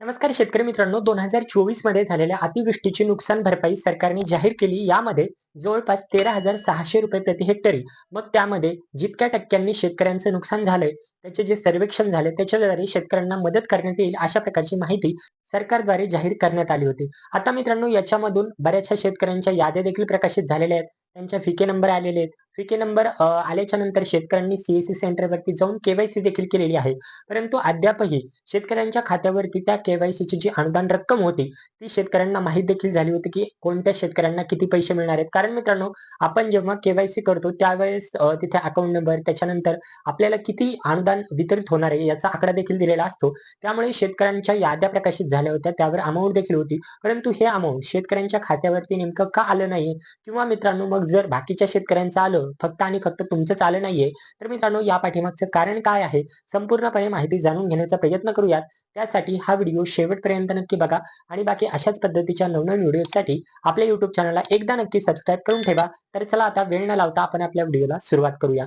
नमस्कार शेतकरी मित्रांनो दोन हजार चोवीसमध्ये झालेल्या अतिवृष्टीची नुकसान भरपाई सरकारने जाहीर केली. यामध्ये जवळपास तेरा हजार सहाशे रुपये प्रति हेक्टरी. मग त्यामध्ये जितक्या टक्क्यांनी शेतकऱ्यांचं नुकसान झालंय त्याचे जे सर्वेक्षण झाले त्याच्याद्वारे शेतकऱ्यांना मदत करण्यात येईल अशा प्रकारची माहिती सरकारद्वारे जाहीर करण्यात आली होती. आता मित्रांनो याच्यामधून बऱ्याचशा शेतकऱ्यांच्या याद्या देखील प्रकाशित झालेल्या आहेत. त्यांच्या फिके नंबर आलेले आहेत. फिके नंबर आल्याच्यानंतर शेतकऱ्यांनी सीएससी सेंटरवरती जाऊन केवायसी देखील केलेली आहे. परंतु अद्यापही शेतकऱ्यांच्या खात्यावरती त्या केवायसीची जी अनुदान रक्कम होती ती शेतकऱ्यांना माहीत देखील झाली होती की कोणत्या शेतकऱ्यांना किती पैसे मिळणार आहेत. कारण मित्रांनो आपण जेव्हा केवायसी करतो त्यावेळेस तिथे अकाउंट नंबर त्याच्यानंतर आपल्याला किती अनुदान वितरित होणार आहे याचा आकडा देखील दिलेला असतो. त्यामुळे शेतकऱ्यांच्या याद्या प्रकाशित झाल्या होत्या त्यावर अमाऊंट देखील होती. परंतु हे अमाऊंट शेतकऱ्यांच्या खात्यावरती नेमकं का आलं नाही? किंवा मित्रांनो मग जर बाकीच्या शेतकऱ्यांचं आलं फक्त आणि फक्त तुमचं आलं नाहीये. तर मित्रांनो या पाठीमागचं कारण काय आहे? संपूर्णपणे माहिती जाणून घेण्याचा प्रयत्न करूयात. त्यासाठी हा व्हिडिओ शेवटपर्यंत नक्की बघा आणि बाकी अशाच पद्धतीच्या नवनवीन व्हिडिओसाठी आपल्या युट्यूब चॅनलला एकदा नक्की सबस्क्राईब करून ठेवा. तर चला आता वेळ न लावता आपण आपल्या व्हिडिओला सुरुवात करूया.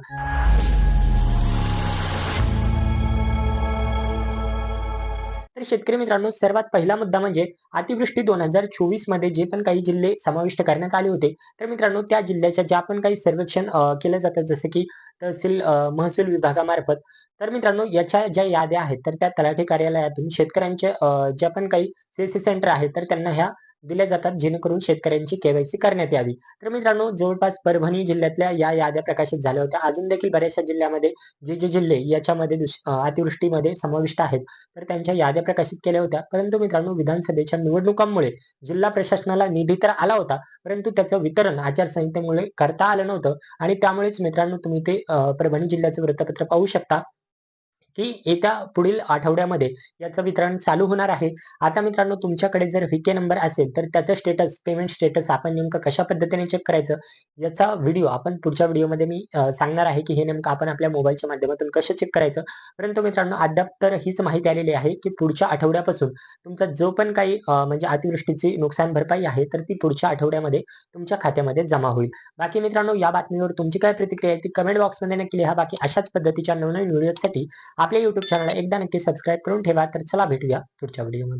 तर शेतकरी मित्रांनो सर्वात पहिला मुद्दा म्हणजे अतिवृष्टी दोन हजार चोवीसमध्ये जे पण काही जिल्हे समाविष्ट करण्यात आले होते तर मित्रांनो त्या जिल्ह्याच्या ज्या पण काही सर्वेक्षण केलं जातं जसं की तहसील महसूल विभागामार्फत तर मित्रांनो याच्या ज्या याद्या आहेत तर त्या तलाठी कार्यालयातून शेतकऱ्यांचे ज्या पण काही सीएससी सेंटर आहेत तर त्यांना ह्या दिल्या जातात जेणेकरून शेतकऱ्यांची केवायसी करण्यात यावी. तर मित्रांनो जवळपास परभणी जिल्ह्यातल्या या याद्या प्रकाशित झाल्या होत्या. अजून देखील बऱ्याचशा जिल्ह्यामध्ये जे जे जिल्हे याच्यामध्ये अतिवृष्टीमध्ये समाविष्ट आहेत तर त्यांच्या याद्या प्रकाशित केल्या होत्या. परंतु मित्रांनो विधानसभेच्या निवडणुकांमुळे जिल्हा प्रशासनाला निधी तर आला होता परंतु त्याचं वितरण आचारसंहितेमुळे करता आलं नव्हतं. आणि त्यामुळेच मित्रांनो तुम्ही ते परभणी जिल्ह्याचं वृत्तपत्र पाहू शकता. की येत्या पुढील आठवड्यामध्ये याचं वितरण चालू होणार आहे. आता मित्रांनो तुमच्याकडे जर व्हीके नंबर असेल तर त्याचं स्टेटस पेमेंट स्टेटस आपण नेमकं कशा पद्धतीने चेक करायचं याचा व्हिडिओ आपण पुढच्या व्हिडिओमध्ये मी सांगणार आहे की हे नेमकं आपण आपल्या मोबाईलच्या माध्यमातून कसं चेक करायचं. परंतु मित्रांनो अद्याप तर हीच माहिती आलेली आहे की पुढच्या आठवड्यापासून तुमचा जो पण काही म्हणजे अतिवृष्टीची नुकसान भरपाई आहे तर ती पुढच्या आठवड्यामध्ये तुमच्या खात्यामध्ये जमा होईल. बाकी मित्रांनो या बातमीवर तुमची काय प्रतिक्रिया आहे ती कमेंट बॉक्समध्ये नक्की लिहा. बाकी अशाच पद्धतीच्या नवनवीन व्हिडिओसाठी आपल्या युट्यूब चॅनलला एकदा नक्की सबस्क्राईब करून ठेवा तर चला भेटूया पुढच्या व्हिडिओमध्ये